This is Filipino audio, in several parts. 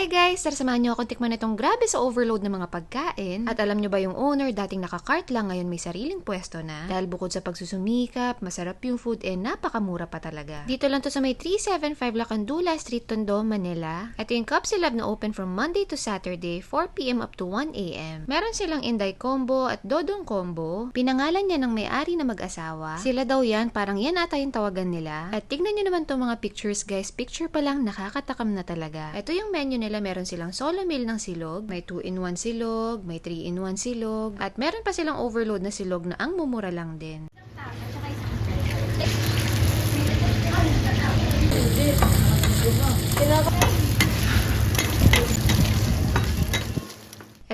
Hi guys! Tara samahan niyo ako tikman itong grabe sa overload ng mga pagkain. At alam niyo ba yung owner, dating nakakart lang, ngayon may sariling pwesto na. Dahil bukod sa pagsusumikap, masarap yung food, eh napakamura pa talaga. Dito lang to sa may 375 Lacandula Street, Tondo, Manila. Ito yung Cup Lab na open from Monday to Saturday, 4pm up to 1am. Meron silang Inday Combo at Dodong Combo. Pinangalan niya ng may-ari na mag-asawa. Sila daw yan, parang yan ata yung tawagan nila. At tignan niyo naman tong mga pictures guys. Picture pa lang, nakakatakam na talaga. Ito yung menu meron silang solo meal ng silog, may 2-in-1 silog, may 3-in-1 silog, at meron pa silang overload na silog na ang mumura lang din.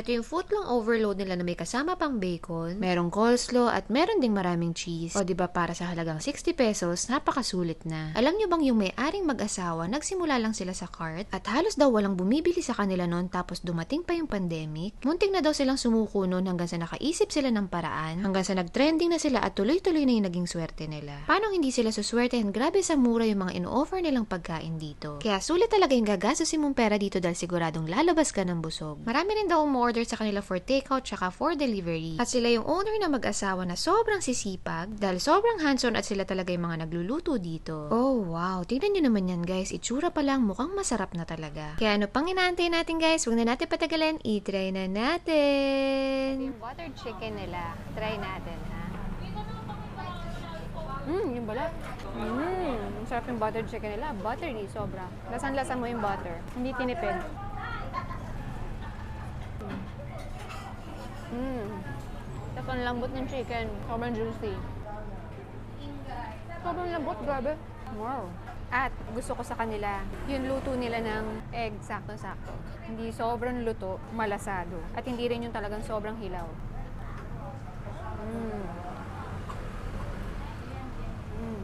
Ito yung footlong overload nila na may kasama pang bacon, merong coleslaw, at meron ding maraming cheese. O ba para sa halagang 60 pesos, napakasulit na. Alam nyo bang yung may-aring mag-asawa, nagsimula lang sila sa cart, at halos daw walang bumibili sa kanila noon tapos dumating pa yung pandemic. Munting na daw silang sumuko noon hanggang sa nakaisip sila ng paraan, hanggang sa nag-trending na sila at tuloy-tuloy na yung naging swerte nila. Paano hindi sila suswertehan? Grabe sa mura yung mga in-offer nilang pagkain dito. Kaya sulit talaga yung gagastusin mong pera dito dahil siguradong lalabas ka ng busog. Marami rin daw umorder sa kanila for takeout tsaka for delivery. At sila yung owner na mag-asawa na sobrang sisipag dahil sobrang hands-on at sila talaga yung mga nagluluto dito. Oh wow, tingnan nyo naman yan guys. Itsura pa lang mukhang masarap na talaga. Kaya ano pang inaantay natin guys, huwag na natin patagalin, i-try na natin. Yung buttered chicken nila, try natin ha. Mmm, yung balat. Mmm, ang sarap yung buttered chicken nila. Buttery, sobra. Lasan-lasa mo yung butter. Hindi tinipid. Mmm. Ang lambot ng chicken. Sobrang juicy. Sobrang lambot, grabe. Wow. At gusto ko sa kanila, yung luto nila ng egg, sakto-sakto. Hindi sobrang luto, malasado. At hindi rin yung talagang sobrang hilaw. Mm. Mm.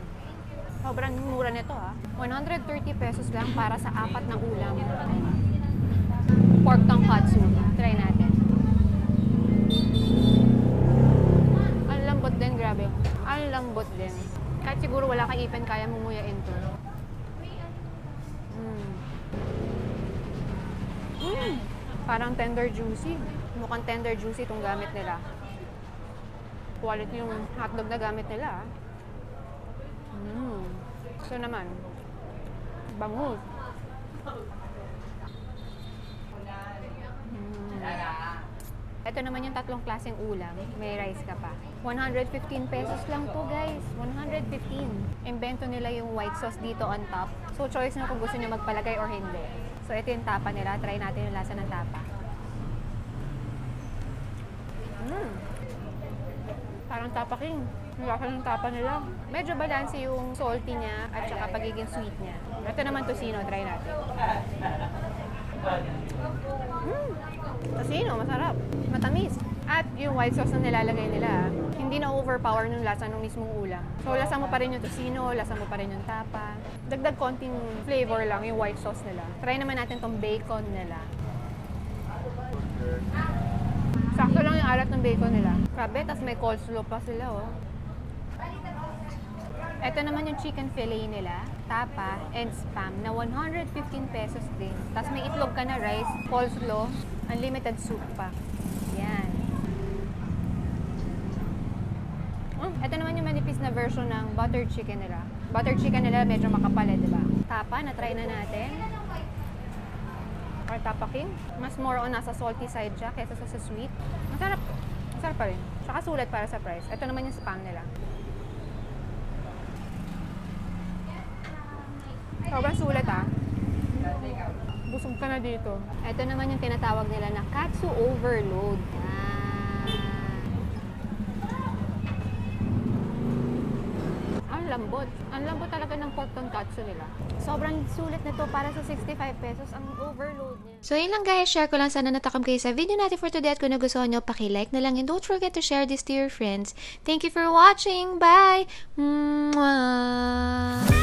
Sobrang mura nito ha. 130 pesos lang para sa apat na ulam. Pork tonkatsu. Try natin. Ang lambot din, grabe. Ang lambot din. Kahit siguro wala kang ipin, kaya mo nguyain to. Mm. Mm. Parang tender juicy. Mukhang tender juicy itong gamit nila. Quality yung hotdog na gamit nila. ah. Mm. So naman, bangus. Mm. Ito naman yung tatlong klaseng ulam. May rice ka pa. 115 pesos lang to guys. 115. Invento nila yung white sauce dito on top. So choice nyo kung gusto nyo magpalagay or hindi. So ito yung tapa nila. Try natin yung lasa ng tapa. Mm. Parang tapa king. Yung lasa ng tapa nila. Medyo balanse yung salty niya at saka pagiging sweet niya. Ito naman tocino. Try natin. Mm. Tocino, masarap. Matamis. At yung white sauce na nilalagay nila, hindi na overpower ng lasa ng mismong ulam. So, lasa mo pa rin yung tocino, lasa mo pa rin yung tapa. Dagdag konting flavor lang yung white sauce nila. Try naman natin tong bacon nila. Sakto lang yung alat ng bacon nila. Grabe, tas may coleslaw pa sila, oh. Ito naman yung chicken fillet nila, tapa, and spam na 115 pesos din. Tapos may itlog ka na rice, coleslaw, unlimited soup pa. Yan. Mm, ito naman yung manipis na version ng buttered chicken nila. Buttered chicken nila medyo makapal eh, di ba? Tapa, na-try na natin. Or tapa king. Mas more on nasa salty side siya kaysa sa, sweet. Masarap. Masarap pa rin. Tsaka sulit para sa price. Ito naman yung spam nila. Sobrang sulit ah. Busog ka na dito. Ito naman yung tinatawag nila na katsu overload. Ah. Ang lambot. Ang lambot talaga ng pork tonkatsu nila. Sobrang sulit nito para sa 65 pesos ang overload niya. So yun lang guys, share ko lang sana natakam kayo sa video natin for today at kung nagustuhan nyo, paki-like na lang and don't forget to share this to your friends. Thank you for watching. Bye! Mwah!